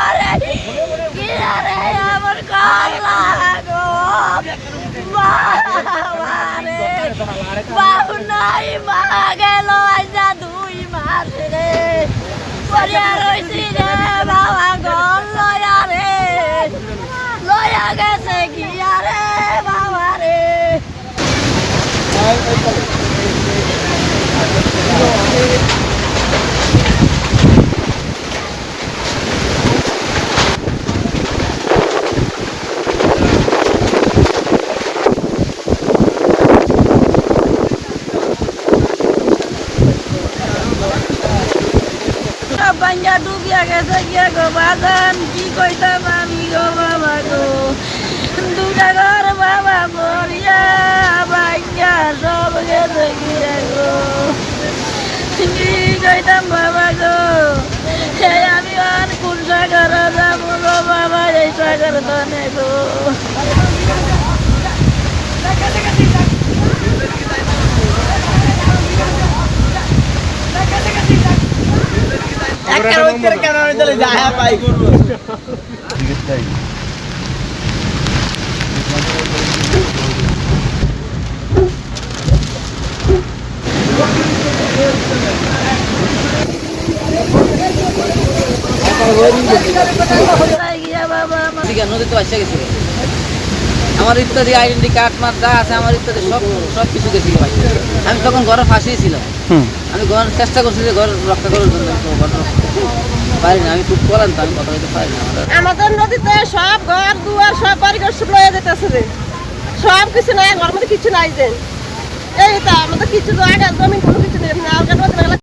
করে কিনারে, আমার ঘর লাগো। বাবু নাই, মা বাবা ঘর লয়া রে। লয়া গেছে কি ভাঙ্গা ডুবিয়া গেছে, গিয়া গো বাজান, কি কইতাম আমি গো বাবা গো? দুটা ঘর বাবা মরিয়া ভাঙ্গা সব গেছে গিয়া গো। কি কইতাম বাবা গো? হে আমি আর কোন সাগর যাব গো বাবা, এই সাগর ধনে গো। আছে নদীতে আসে গেছিল আমার ইত্যাদি আইডেন্টি কার্ড মার যা আছে আমার ইত্যাদি সব সব কিছু গেছিল ভাই। আমি তখন ঘরে ফাঁসিয়ে ছিলাম। আমি ঘর চেষ্টা করছি যে ঘর রক্ষা করার জন্য ঘর পারি না আমি খুব বলেন তো আমি কথা বলতে পারি না। আমাদের নদীতে সব ঘর দুয়ার সব বাড়ি ঘর সব লয়ে যেতেছে রে। সব কিছু নাই ঘর মধ্যে কিছু নাই যে। এই তো আমাদের কিছু জায়গা জমি